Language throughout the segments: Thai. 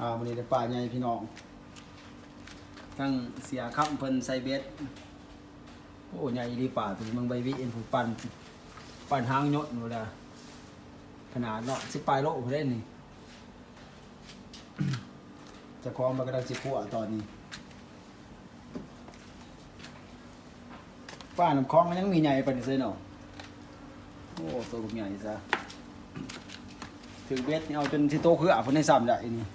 อ่าวันนี้ได้ป่าใหญ่พี่น้อง ทั้งเสียครับเพิ่นใส่เบ็ดโอ้ใหญ่ดีป่าตัวนี้มึงใบวิเอ็นผูปันปันหางยศหนูละขนาดเนาะสิปลายโลผู้ได้นี่จะคล้องมากระดังสิขัวตอนนี้ ป้าน้ำคล้องมันยังมีใหญ่ปานนี้เซ่เนาะโอ้ตัวบักใหญ่ซะถึงเบ็ดนี่เอาจนสิโตคืออะพิ่นซ้ำได้นี่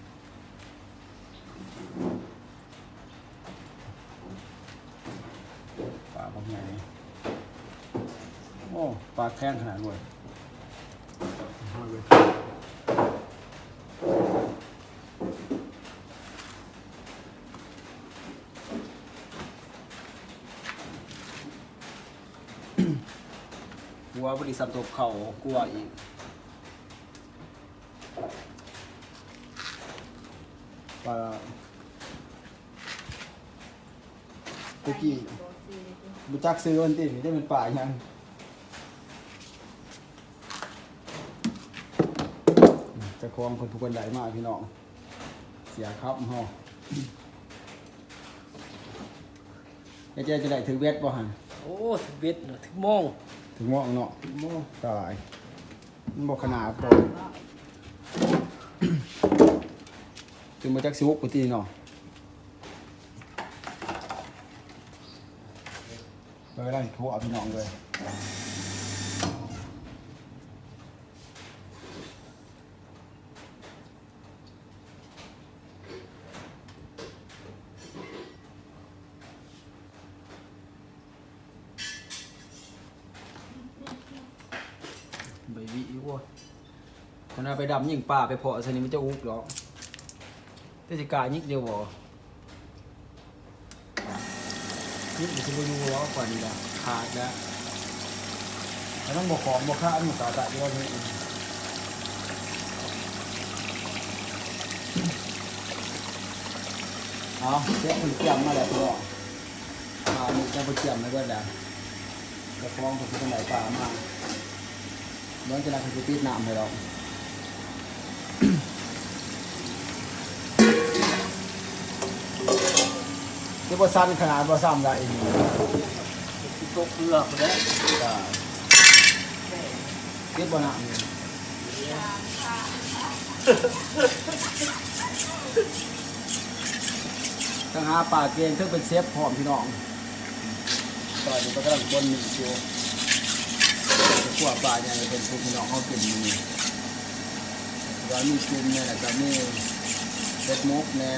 ปลาพวกใหญ่โอ้ป ลาแข้งขนาดด้วยห้อยไว้กลัวบริษัทตกเขากลัวอีกปลาตะกี้บุจักซื้อวันติได้เป็นป่ายังจะ คลองคนผู้คนใหญ่มากพี่น้อง เสียครับฮอไอ้เจ๊จะได้ถือเวทบ่หันโอ้ถึงเบ็ดเนอะถึงโมงถึงม่วงเนาะโม่ตายมันบอกขนาดพอถึงมาจักสิวกปตีเนาะไปไล่ทั่วพี่น้องเลย ใบวิอีกว่า ขณะไปดำยิงป่าไปเพาะสนิมันจะอุกหรอกแต่สิกล้ายิกเดียวบ่ยิกมันจะบ่อยู่หรอกกว่านี้ละขาดแล้วแล้วต้องบอกของบอกค่าอันหมูตาตะเดียวนี่เอาเสียคนเกี่ยมมาแล้วพี่น้องอ่ามึงจะไปเกี่ยมไม่เบิดแล้วจะฟองคนที่ทำไหนป่ามากน้องจะรักคือตีน้ำให้เรา ที่บ่สั้นขนาดบ่ซ้ำได้อีกถึงตกเรือคนนี้ก็เก็บบ่น้ำนี่ทั้งหาปลาเกณฑ์ทั้งเป็นเซฟพร้อมพี่น้องตอนนี้ก็กำลังคนหนึ่งอยู่ขัวปลาเนี่ยเป็นพวกพี่น้องเขากินมีก็มีจุ่มเนี่ยแล้วก็มีเล็ดมุกเนี่ย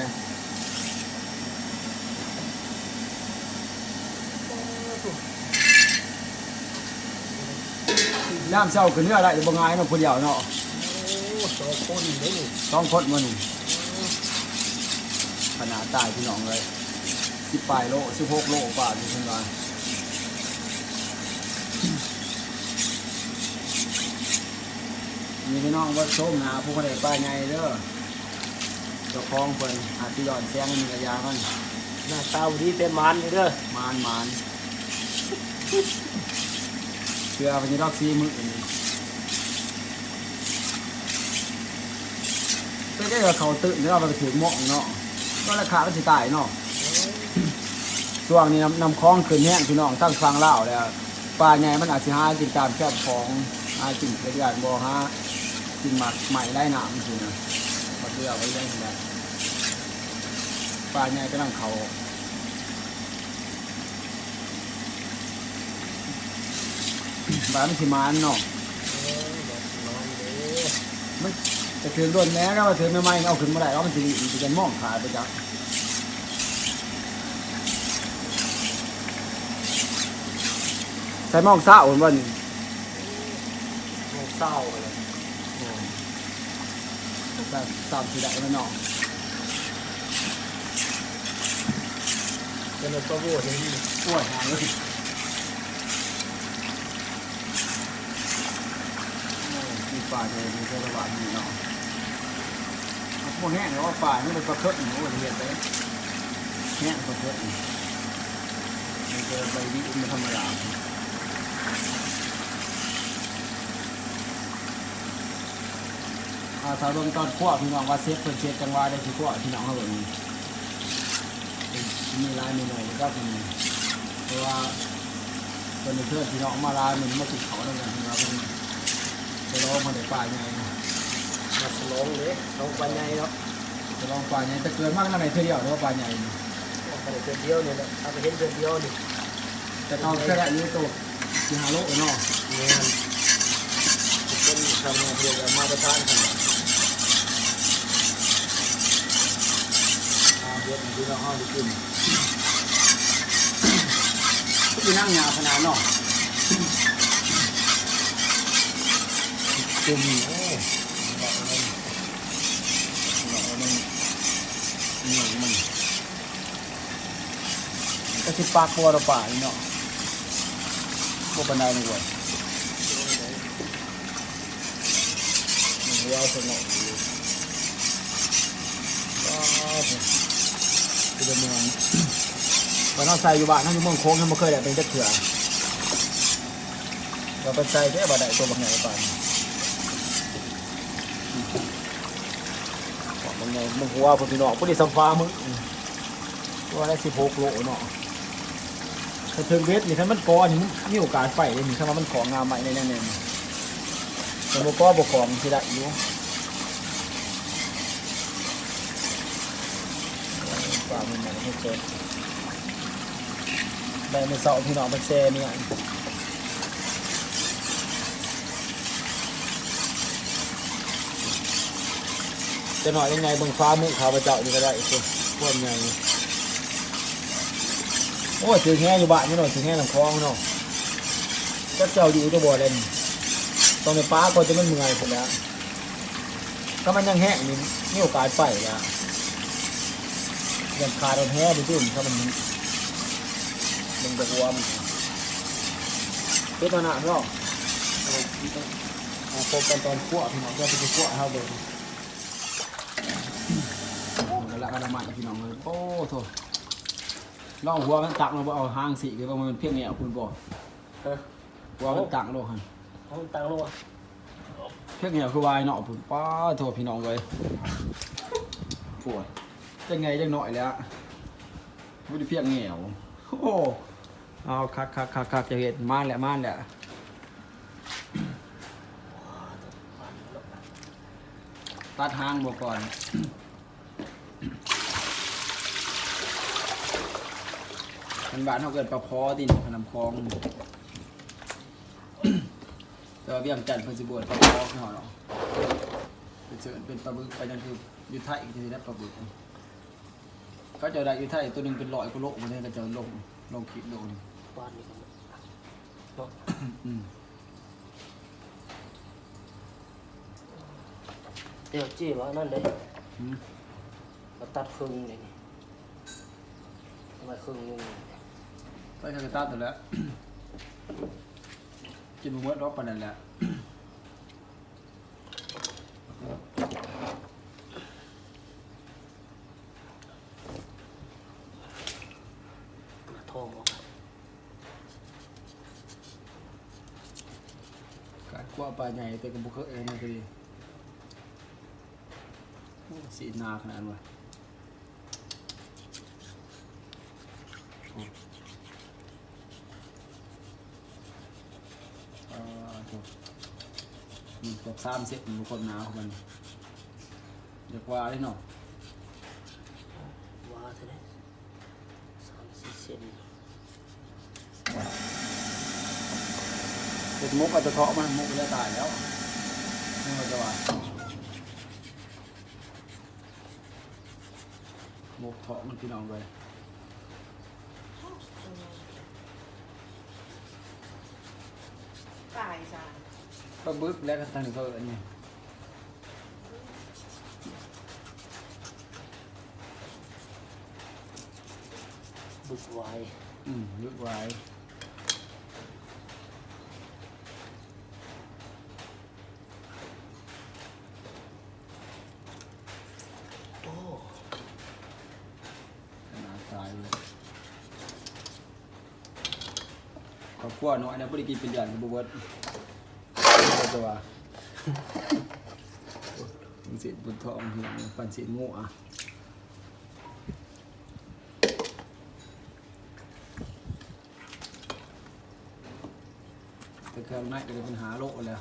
น้ำเช้าขึ้นเนื้ออะไรบ่ง่ายเนาะคนเดียวเนาะโอ้สองคนเลยนี่ต้องคดมันขนาดตายพี่น้องเลยสิบปลายโลสิบหกโลกว่าที่เพิ่นว่ามีพี่น้องว่าส้มหาผู้คนใดป้าใหญ่เด้อเจ้าของเพิ่นอาจจะย้อนแสงมีระยะมันหน้าตาดีเต็มมันเลยเด้อมานมาน เชื่อวันนี้ดอกซีมือนี่ก็ได้ว่าเขาตื่นแล้วเราไปถือหม้อเนาะก็ราคาก็สิตายเนาะช่วงนี้นำนำคล้องขึ้นแห้งพี่น้องตั้งฟังเล่าแล้วปลาใหญ่มันอาจจะหากินตามแคบของหากินกระยานบ่หากินหมักใหม่ไล่หนามจริงนะมาเลือกไว้ได้ทีใดปลาใหญ่ก็นั่งเขา ปลาไม่สิมานเนาะเออบอกน้องเด้อมันจะถือโดนแหน่ก็มาถือไม่ไม่เอาขึ้นมาได้แล้วมันจะมันจะมองขาดไปจักใส่หมองเศร้าวันโมงเศร้าเลยตามตามที่ได้แล้วเนาะเป็นตัวโบดเลยนี่ปวดหางเลย ฝ่าเลยมีเจ้าระบาดมีเนาะพวกแห้งแล้วว่าป่านี่เป็นปลาเคิร์ดหนูวันเห็นเลยแห้งปลาเคิร์ดมันเจอใบวิบมันธรรมดาอาถ้าเบิ่งตอนคั่วพี่น้องว่าเซฟเพิ่นเซฟจังหวะได้สิคั่วพี่น้องเฮาเบิ่งมีลายเมนูก็เป็นเพราะว่าเพิ่นเชิญพี่น้องมาลายมันมากินข้าวด้วยกันพี่น้องเพิ่น ไปลองมาได้ป่าใหญ่มาสลองเลยลองปันใหญ่เนาะจะลองป่าใหญ่แต่เกินมากนั่นไหนเท่าเดียวเนาะป่าใหญ่นี่เอาไปเดือนเดียวเนี่ยแหละเอาไปเห็นเดือนเดียวนี่แต่ตอนแค่ได้นี้ตัวสิหาโลเนาะงานทุกคนทำงานเดียวกันมาประทานกันอ่าเดี๋ยวพี่น้องเฮาสิกินสินั่งยาวขนาดเนาะ จุ่มโอ้ก็สิปากบัวเราป่าเนาะบ่ปานใดนี่เว้ยาวสนองอยู่ก็คือเมืองบ้านเราใส่อยู่บ้านเฮาอยู่เมืองโค้งเฮาบ่เคยได้เป็นจักเทื่อเราไปใส่แค่บ่ไดตัวบักใหญ่ปาน บอกบักใหญ่มึงหัวพุ่นพี่น้องผู้ที่สัมฟ้ามึงตัวได้16โลเนาะถ้าเทิงเวทนี่ถ้ามันกอนี่มีโอกาสไฟเลยนี่ถ้ามันของงามใหม่แน่ๆแต่บ่กอบ่ของสิได้อยู่ปลามันมันให้เจ็บได้ในเสาพี่น้องไปแซ่เนี่ย จะหน่อยยังไงบิ่งฟ้ามือขาวพระเจ้านี่ก็ได้คนพวกไงโอ้ถึงแง่อยู่บ้านนี่เนาะถึงแง่ลำคลองเนาะก็เจ้าอยู่จะบ่เล่นตอนในป้าก็จะมันเมื่อยผมแล้วก็มันยังแห้งนี่มีโอกาสไปแล้วยังขาดโดนแห้งไปจุ่มถ้ามันมันจะวมเป็นปัญหาเนาะเอาเอาพบกันตอนขั้วพี่น้องจะไปขั้วให้เขาเบิ่งเอา ละกันละใหม่พี่น้องเลยโอ้โถลองหัวมันตักเราเอาหางสีคือว่ามันเพี้ยงแนวคุณบอกเออหัวมันตักโลหันเอาตังค์ลงอะเพียงแนวคือวายเนาะพุ่นป้าโทษพี่น้องเลยปวดจังไงจังหน่อยแล้วบ่ได้เพี้ยงแนวโอ้เอาคักคักคักคักจะเห็นม่านแหล้วมานแหล้วตัดหางบ่ก่อน มันบ้านเขาเกิดปลาพอตินขนำคลองแต่ว่าเวียงจันทร์เพิ่นสิบวชปลาพอคือเฮาเนาะเป็นเชิญเป็นปลาบึกไปนั่นคืออยู่ไทยอีกทีได้ปลาบึกเขาเจะได้อยู่ไทยตัวหนึงเป็นร้อยกิโลมันเนี่ยก็จะลงลงคลิปลงบ้านนี่กันเนาะอืมเดี๋ยวจี้ว่านั่นเลยอืมมาตัดครึ่งนี่นี่ทำไมครึ่งนึง ใส่กระตาตัวแล้วกินบ่หมดรอบปานนั้นแหละมาทองอกการกว่าปลาใหญ่แต่ก็บ่เคยเองนะคือดีโอ้สีหนาขนาดนั้นวะ อ่อถูกมีพวกสามสิบมันคนหนาวของมันเรียกว่าได้เนาะว่าเท่าไหร่สามสี่เซนเป็นมุกอาจจะเทาะมันมุกจะตายแล้วนี่มันจะว่ามุกเทาะมันพี่น้องเลย ตายจ้ะ ก็บึกแล้วก็ตั้งเขาอันนี้บุกไว้อืมยึดไวโอ้ขนาดตายเลยขอบคุณน้อยนะพอดีกินเป็นเดือนกับบุบเบิร์ตนี่มันจะว่าเสียบุญทองพี่น้องปั่นเสียงูอะแต่เครื่องในก็เลยเป็นหาโลกแล้ว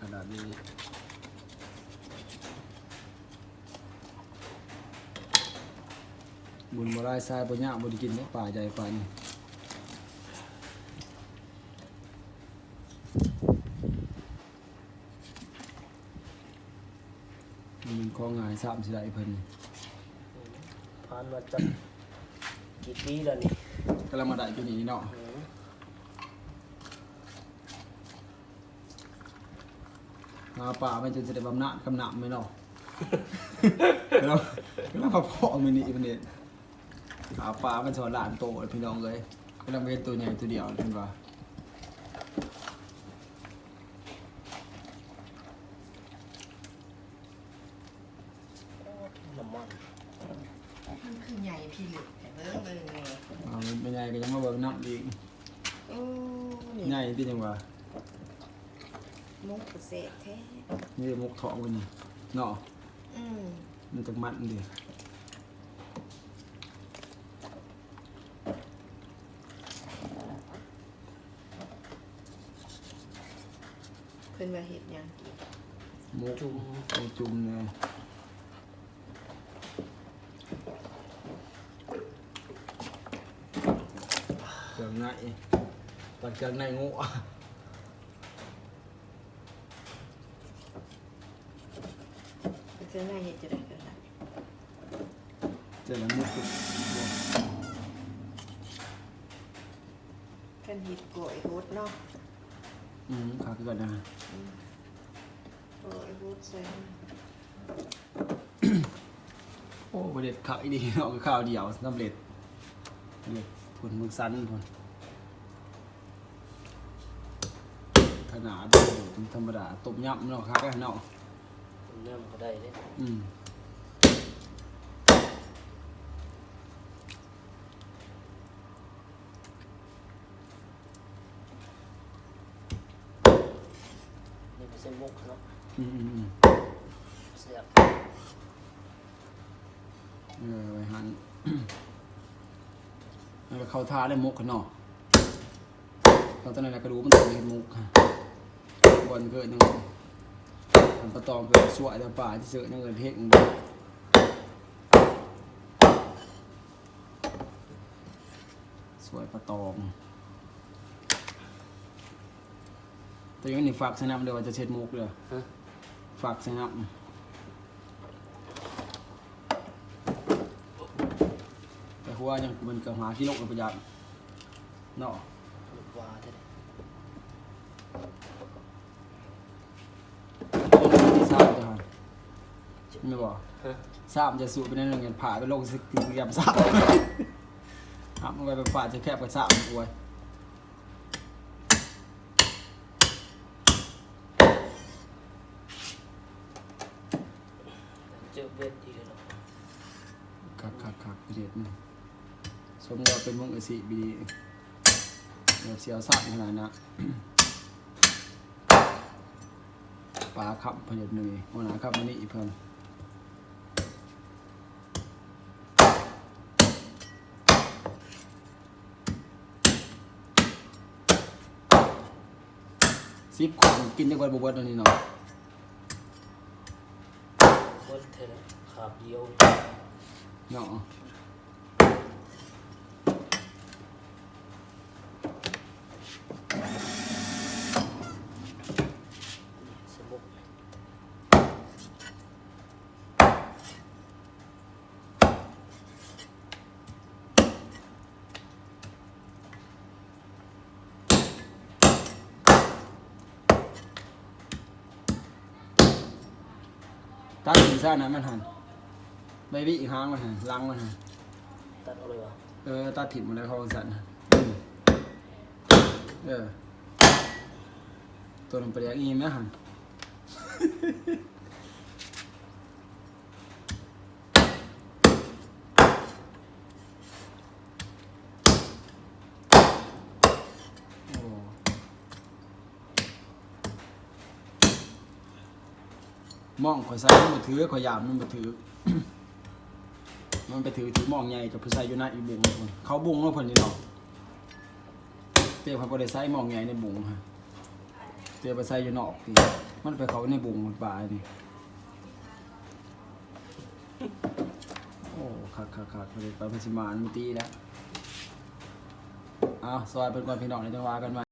ขนา ดขนาดนี้บุญบ่ได้ทรายบ่ยากบ่ได้กินเนาะป่าใหญ่ป่านี่มันของง่ายสามสิได้เพิ่นนี่ผ่านมาจากกี่ปีแล้วนี่ก็แล้วมาได้อยู่นี่เนาะ อืม หาป่ามันจนจะได้บำนาญกำนำไหมเนาะก็แล้วก็แล้วมาพ่อมื้อนี้เพิ่นเด้หาป่ามันสอนหลานโตเลยพี่น้องเอ้ยก็แล้วมาเห็นตัวใหญ่ตัวเดียวเพิ่นว่าน้ำมันมันคือใหญ่พี่หลึกแต่เบิ่งเบิ่งไงอ่ามันเป็นใหญ่ก็ยังมาเบิ่งน้ำอีกโอ้นี่ใหญ่ที่จังหว่า มุกเสษแท้นี่มุกทองกันนี่เนาะอืมมันจักมันดิเพิ่นว่าเฮ็ดหยังกินมุกจุ่มจุ่มเนี่ยเครื่องในตักเค รื่องในงูอะเพิ่นว่าเฮ็ดจะได้กันล่ะเจอแล้วมุกจุ่มเพิ่นเฮ็ดกล้วยโฮดเนาะอืมขาขึ้นก่อนนะกล้วยโฮดใส่โอ้ประเด็ดข้าวอีดีเนาะข้าวเดียวสำเร็จเด็ดผลมึกสันผลขนาดธรรมดาต้มยำเนาะครับเนาะ เนื้อมันก็ได้เลยอืมนี่เป็นเส้นมุกเนาะอืมอืมอืมเสียบเออไว้หัน แล้วก็เข้าท่าได้มุกขนอกเขาตอนนั้นนะกระดูกมันต้องเห็นมุกค่ะบนเกิดยังทำ ประตองเกิดสวยแต่ป่าที่เสือยังเกิดเฮ็ดอยู่สวยประตองแต่ยังนี่ฝากสนับเดี๋ยวว่าจะเช็ดมุกเลยฮะฝากสนับแต่หัวยังมันเกือบหากิโลเลยประหยัดเนาะ ลูกวาเท่าไหร่ ทราบจะหัน ไม่บอกฮะทราบจะสูบไปในหนึ่งเงินผ่าไปโลกสึกถึงแกมทราบครับมันไปเป็นฝ่าจะแคบไปทราบมันอวยเจอเบ็ดอีกแล้วเนาะคักคักคักเรียดนี่สมกับเป็นวงเอซีบีแบบเสียวซาดขนาดนั้นปลาขับพยัดหนึ่งวันหนาขับมันนี่อีกเพิ่ม สิบคนกินได้วันบวชตอนนี้เนาะเบ็ดเท่าไหร่ขาบเดียวเนาะ เส้นมุกตัด สีซ่านะมันหันใบวิอีกหางมันหันลังมันหันตัดเอาเลยวะเออตัดถิ่นหมดเลยเขาสั่นน่ะเออตัวนั้นไปเรียกอีมนะฮะโอ้ มองข่อยใส่มันบ่ถือข่อยยามมันบ่ถือ มันไปถือถือมองใหญ่กับผู้ชายอยู่หน้าอีบุงเพิ่นเขาบุงเนาะเพิ่นนี่เนาะเตี้ยเขาบ่ได้ใส่มองใหญ่ในบุงฮะเตี้ยไปใส่อยู่นอกพี่มันไปเขาในบุงมันป่านี่โอ้คักคักคักไปไปเพิ่นสิมาอันมันตีแล้วอ้าวซอยเพิ่นก่อนพี่น้องในจังหวะกันมา